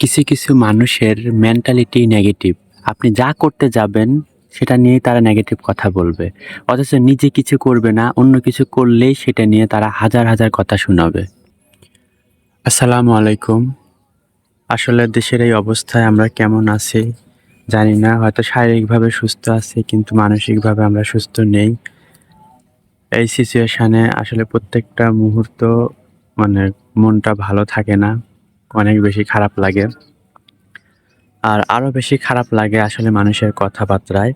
কিছু কিছু মানুষের মেন্টালিটি নেগেটিভ আপনি যা করতে যাবেন, সেটা নিয়ে তারা নেগেটিভ কথা বলবে। অথচ নিজে কিছু করবে না, অন্য কিছু করলেই সেটা নিয়ে তারা হাজার হাজার কথা শোনাবে। আসসালামু আলাইকুম। আসলে দেশের এই অবস্থায় আমরা কেমন আছি? জানি না, হয়তো শারীরিকভাবে সুস্থ আছি, কিন্তু মানসিকভাবে আমরা সুস্থ নেই। এই সিচুয়েশানে আসলে প্রত্যেকটা মুহূর্ত মানে মনটা ভালো থাকে না। অনেক বেশি খারাপ লাগে। আর আরও বেশি খারাপ লাগে আসলে মানুষের কথাবার্তায়।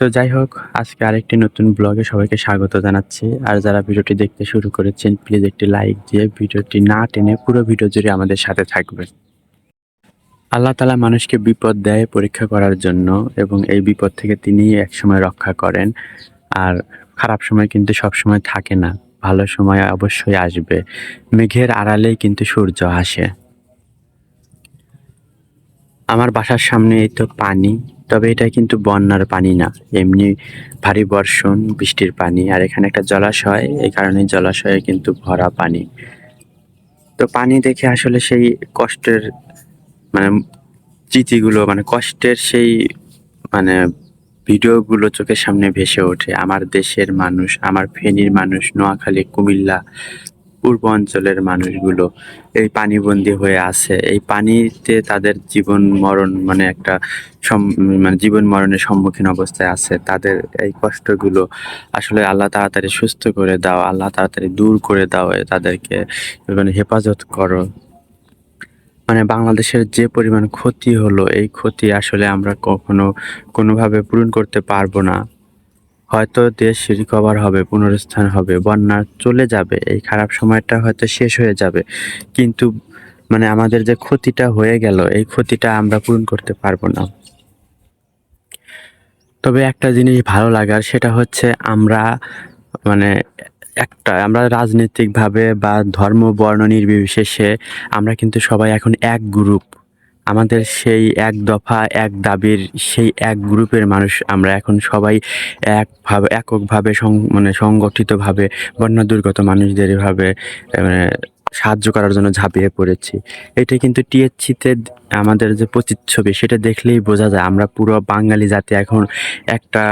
তো যাই হোক, আজকে আরেকটি নতুন ব্লগে সবাইকে স্বাগত জানাচ্ছি। আর যারা ভিডিওটি দেখতে শুরু করেছেন প্লিজ একটি লাইক দিয়ে ভিডিওটি না টেনে পুরো ভিডিও জুড়ে আমাদের সাথে থাকবেন। আল্লাহ তালা মানুষকে বিপদ দেয় পরীক্ষা করার জন্য এবং এই বিপদ থেকে তিনি একসময় রক্ষা করেন। আর খারাপ সময় কিন্তু সব সময় থাকে না। ভালো সময় অবশ্যই আসবে। মেঘের আড়ালেই কিন্তু সূর্য আসে। আমার বাসার সামনে এই তো পানি, তবে এটা কিন্তু বন্যার পানি না। এমনি ভারী বর্ষণ, বৃষ্টির পানি, আর এখানে একটা জলাশয়, এই কারণে জলাশয়ে কিন্তু ভরা পানি। তো পানি দেখে আসলে সেই কষ্টের মানে স্মৃতিগুলো মানে কষ্টের সেই মানে ভিডিওগুলো চোখের সামনে ভেসে ওঠে। আমার দেশের মানুষ, আমার ফেনীর মানুষ, নোয়াখালী, কুমিল্লা, পূর্ব অঞ্চলের মানুষগুলো এই পানিবন্দী হয়ে আছে। এই পানিতে তাদের জীবন মরণ মানে একটা মানে জীবন মরণের সম্মুখীন অবস্থায় আছে। তাদের এই কষ্টগুলো আসলে আল্লাহ তাড়াতাড়ি সুস্থ করে দাও, আল্লাহ তাড়াতাড়ি দূর করে দাও তাদেরকে মানে হেফাজত করো। মানে বাংলাদেশের যে পরিমাণ ক্ষতি হলো, এই ক্ষতি আসলে আমরা কখনো কোনোভাবে পূরণ করতে পারব না। হয়তো দেশ রিকভার হবে, পুনরুত্থান হবে, বন্যা চলে যাবে, এই খারাপ সময়টা হয়তো শেষ হয়ে যাবে। কিন্তু মানে আমাদের যে ক্ষতিটা হয়ে গেল, এই ক্ষতিটা আমরা পূরণ করতে পারব না। তবে একটা জিনিস ভালো লাগার, সেটা হচ্ছে আমরা মানে একটা, আমরা রাজনৈতিকভাবে বা ধর্ম, বর্ণ নির্বিশেষে আমরা কিন্তু সবাই এখন এক গ্রুপ আমাদের সেই এক দফা, এক দাবির সেই এক গ্রুপের মানুষ আমরা এখন সবাই একভাবে, এককভাবে সং- মানে সংগঠিতভাবে বন্যা দুর্গত মানুষদের এভাবে মানে সাহায্য করার জন্য ঝাঁপিয়ে পড়েছি। এটা কিন্তু টিএসসিতে আমাদের যে প্রতিচ্ছবি, সেটা দেখলেই বোঝা যায় আমরা পুরো বাঙালি জাতি এখন একটা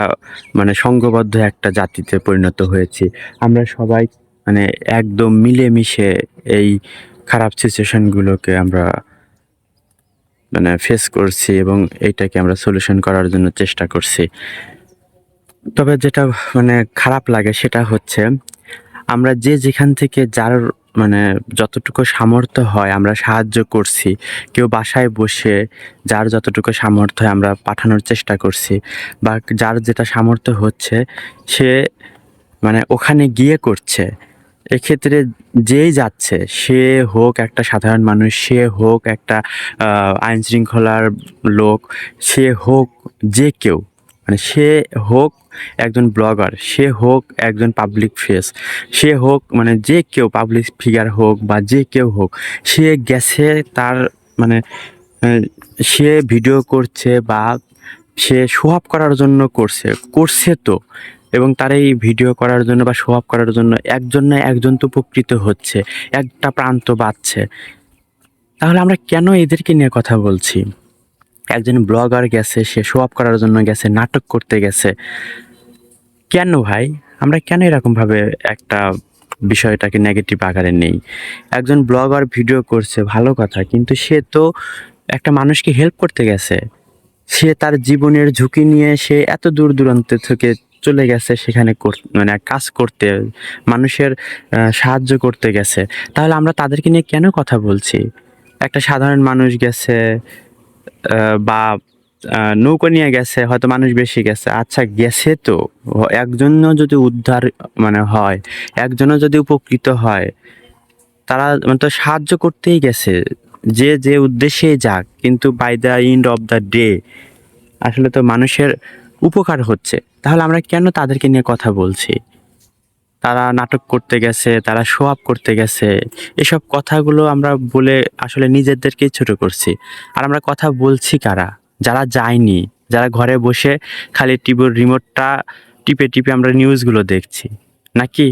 মানে সংঘবদ্ধ একটা জাতিতে পরিণত হয়েছি। আমরা সবাই মানে একদম মিলেমিশে এই খারাপ সিচুয়েশনগুলোকে আমরা মানে ফেস করছি এবং এইটাকে আমরা সলিউশন করার জন্য চেষ্টা করছি। তবে যেটা মানে খারাপ লাগে সেটা হচ্ছে, আমরা যে যেখান থেকে যার মানে যতটুকু সামর্থ্য হয় আমরা সাহায্য করছি। কেউ বাসায় বসে যার যতটুকু সামর্থ্য হয় আমরা পাঠানোর চেষ্টা করছি। বা যার যেটা সামর্থ্য হচ্ছে সে মানে ওখানে গিয়ে করছে। এক্ষেত্রে যেই যাচ্ছে, সে হোক একটা সাধারণ মানুষ, সে হোক একটা আইন শৃঙ্খলার লোক, সে হোক যে কেউ। মানে সে হোক একজন ব্লগার, সে হোক একজন পাবলিক ফেস সে হোক মানে যে কেউ পাবলিক ফিগার হোক বা যে কেউ হোক, সে গেছে তার মানে সে ভিডিও করছে বা সে আপ করার জন্য করছে করছে তো। এবং তার এই ভিডিও করার জন্য বা আপ করার জন্য একজন না একজন তো উপকৃত হচ্ছে, একটা প্রান্ত বাড়ছে তাহলে আমরা কেন এদেরকে নিয়ে কথা বলছি? একজন ব্লগার গেছে, সে শো আপ করার জন্য গেছে, নাটক করতে গেছে। কেন ভাই? আমরা কেন এরকমভাবে একটা বিষয়টাকে নেগেটিভ আকারে নেই? একজন ব্লগার ভিডিও করছে, ভালো কথা, কিন্তু সে তো একটা মানুষকে হেল্প করতে গেছে। সে তার জীবনের ঝুঁকি নিয়ে সে এত দূর দূরান্ত থেকে চলে গেছে, সেখানে মানে কাজ করতে, মানুষের সাহায্য করতে গেছে। তাহলে আমরা তাদেরকে নিয়ে কেন কথা বলছি? একটা সাধারণ মানুষ গেছে বা নৌকো নিয়ে গেছে, হয়তো মানুষ বেশি গেছে। আচ্ছা গেছে তো। একজনও যদি উদ্ধার মানে হয়, একজনও যদি উপকৃত হয়, তারা মানে তো সাহায্য করতেই গেছে। যে যে উদ্দেশ্যে যাক, কিন্তু by the end of the day আসলে তো মানুষের উপকার হচ্ছে। তাহলে আমরা কেন তাদেরকে নিয়ে কথা বলছি? তারা নাটক করতে গেছে, তারা শো আপ করতে গেছে, এসব কথাগুলো আমরা বলে আসলে নিজেদেরকেই ছোট করছি। আর আমরা কথা বলছি কারা? যারা যায়নি, যারা ঘরে বসে খালি টিভির রিমোটটা টিপে টিপে আমরা নিউজগুলো দেখছি। নাকি?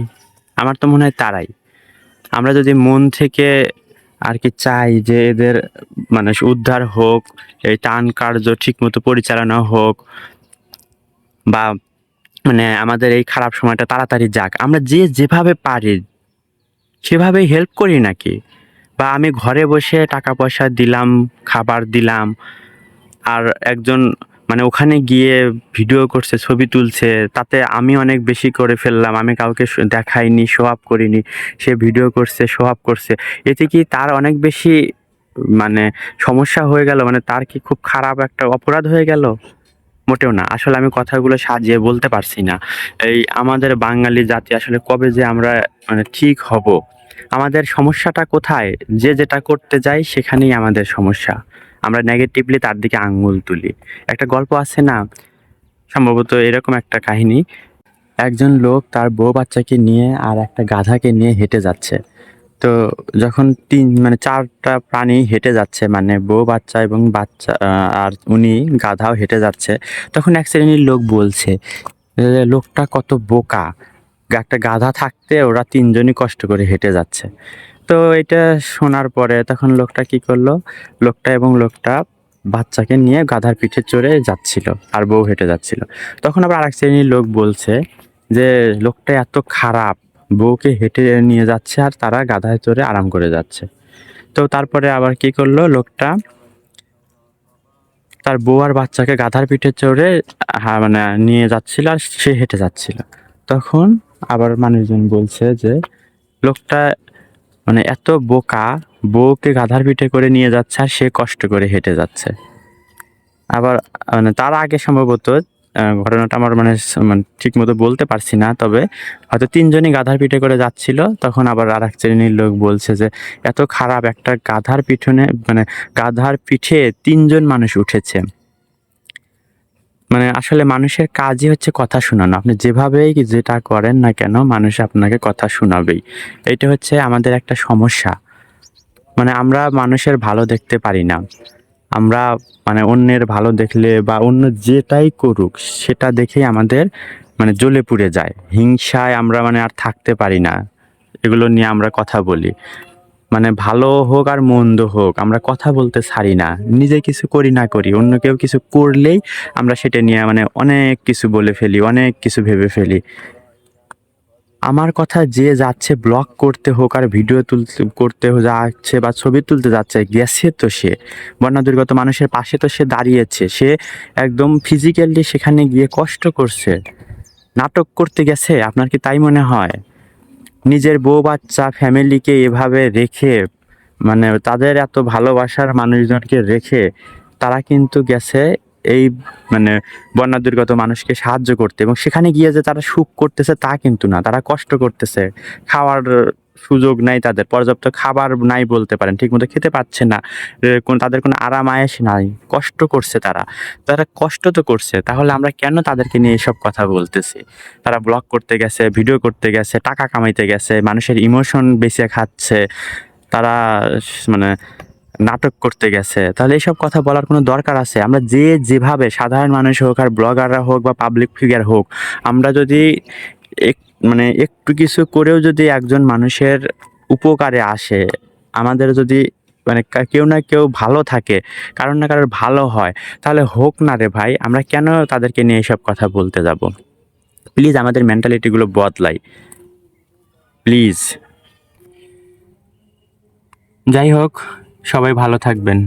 আমার তো মনে হয় তারাই। আমরা যদি মন থেকে আর কি চাই যে এদের মানে উদ্ধার হোক, এই টান কার্য ঠিকমতো পরিচালনা হোক, বা মানে আমাদের এই খারাপ সময়টা তাড়াতাড়ি যাক। আমরা যে যেভাবে পারি সেভাবে হেল্প করি নাকি? বা আমি ঘরে বসে টাকা পয়সা দিলাম, খাবার দিলাম, আর একজন মানে ওখানে গিয়ে ভিডিও করছে, ছবি তুলছে, তাতে আমি অনেক বেশি করে ফেললাম, আমি কাউকে দেখাইনি শো আপ করিনি, সে ভিডিও করছে শো আপ করছে। এতে কি তার অনেক বেশি মানে সমস্যা হয়ে গেল? মানে তার কি খুব খারাপ একটা অপরাধ হয়ে গেল? মোটেও না। আসলে আমি কথাগুলো সাজিয়ে বলতে পারছি না। এই আমাদের বাঙালি জাতি আসলে কবে যে আমরা মানে ঠিক হব? আমাদের সমস্যাটা কোথায়? যে যেটা করতে যাই সেখানেই আমাদের সমস্যা। আমরা নেগেটিভলি তার দিকে আঙ্গুল তুলি। একটা গল্প আছে না? সম্ভবত এরকম একটা কাহিনী। একজন লোক তার বউ বাচ্চাকে নিয়ে আর একটা গাধাকে নিয়ে হেঁটে যাচ্ছে। তো যখন তিন মানে চারটা প্রাণী হেঁটে যাচ্ছে মানে বউ বাচ্চা এবং বাচ্চা আর উনি গাধাও হেঁটে যাচ্ছে, তখন এক শ্রেণির লোক বলছে লোকটা কত বোকা। একটা গাধা থাকতে ওরা তিনজনই কষ্ট করে হেঁটে যাচ্ছে। তো এটা শোনার পরে তখন লোকটা কি করল, লোকটা এবং লোকটা বাচ্চাকে নিয়ে গাধার পিঠে চড়ে যাচ্ছিল আর বউ হেঁটে যাচ্ছিল। তখন আবার আরেক শ্রেণির লোক বলছে যে, লোকটা এত খারাপ বউকে হেঁটে নিয়ে যাচ্ছে আর তারা গাধায় চড়ে আরাম করে যাচ্ছে। তো তারপরে আবার কি করল লোকটা? তার বউ আর বাচ্চাকে গাধার পিঠে চড়ে মানে নিয়ে যাচ্ছিল আর সে হেঁটে যাচ্ছিল। তখন আবার মানুষজন বলছে যে, লোকটা মানে এত বোকা, বউকে গাধার পিঠে করে নিয়ে যাচ্ছে আর সে কষ্ট করে হেঁটে যাচ্ছে। আবার মানে তার আগে সম্ভবত ঘটনাটা আমার মানে মানে ঠিক মতো বলতে পারছি না, তবে হয়তো তিনজনই গাধার পিঠে করে যাচ্ছিল, তখন আবার আর এক শ্রেণির লোক বলছে যে, এত খারাপ একটা গাধার পিঠনে মানে গাধার পিঠে তিনজন মানুষ উঠেছে। মানে আসলে মানুষের কাজই হচ্ছে কথা শোনানো। আপনি যেভাবেই যেটা করেন না কেন, মানুষ আপনাকে কথা শোনাবেই। এটা হচ্ছে আমাদের একটা সমস্যা। মানে আমরা মানুষের ভালো দেখতে পারি না। আমরা মানে অন্যের ভালো দেখলে বা অন্য যেটাই করুক, সেটা দেখেই আমাদের মানে জ্বলে পুড়ে যায়। হিংসায় আমরা মানে আর থাকতে পারি না। এগুলো নিয়ে আমরা কথা বলি। মানে ভালো হোক আর মন্দ হোক, আমরা কথা বলতে ছাড়ি না। নিজে কিছু করি না করি, অন্য কেউ কিছু করলেই আমরা সেটা নিয়ে মানে অনেক কিছু বলে ফেলি, অনেক কিছু ভেবে ফেলি। আমার কথা যে যাচ্ছে ব্লগ করতে হোক আর ভিডিও তুলতে করতে যাচ্ছে বা ছবি তুলতে যাচ্ছে, গেছে তো সে। বন্যা দুর্গত মানুষের পাশে তো সে দাঁড়িয়েছে। সে একদম ফিজিক্যালি সেখানে গিয়ে কষ্ট করছে। নাটক করতে গেছে, আপনার কি তাই মনে হয়? নিজের বউ বাচ্চা ফ্যামিলিকে এভাবে রেখে মানে তাদের এত ভালোবাসার মানুষজনকে রেখে তারা কিন্তু গেছে এই মানে বন্যা দুর্গত মানুষকে সাহায্য করতে এবং সেখানে গিয়ে যে তারা সুখ করতেছে তা কিন্তু না, তারা কষ্ট করতেছে। খাওয়ার সুযোগ নাই তাদের, পর্যাপ্ত খাবার নাই বলতে পারেন, ঠিকমতো খেতে পাচ্ছে না কোন, তাদের কোনো আরাম আয়েস নাই, কষ্ট করছে তারা। তারা কষ্ট তো করছে, তাহলে আমরা কেন তাদেরকে নিয়ে এসব কথা বলতেছি? তারা ব্লগ করতে গেছে, ভিডিও করতে গেছে, টাকা কামাইতে গেছে, মানুষের ইমোশন বেঁচে খাচ্ছে, তারা মানে নাটক করতে গেছে। তাহলে এইসব কথা বলার কোনো দরকার আছে? আমরা যে যেভাবে সাধারণ মানুষ হোক আর ব্লগাররা হোক বা পাবলিক ফিগার হোক, আমরা যদি এক মানে একটু কিছু করেও যদি একজন মানুষের উপকারে আসে, আমাদের যদি মানে কেউ না কেউ ভালো থাকে কারণ না কারোর ভালো হয়, তাহলে হোক না রে ভাই, আমরা কেন তাদেরকে নিয়ে এসব কথা বলতে যাব? প্লিজ আমাদের মেন্টালিটিগুলো বদলাই। প্লিজ। যাই হোক সবাই ভালো থাকবেন।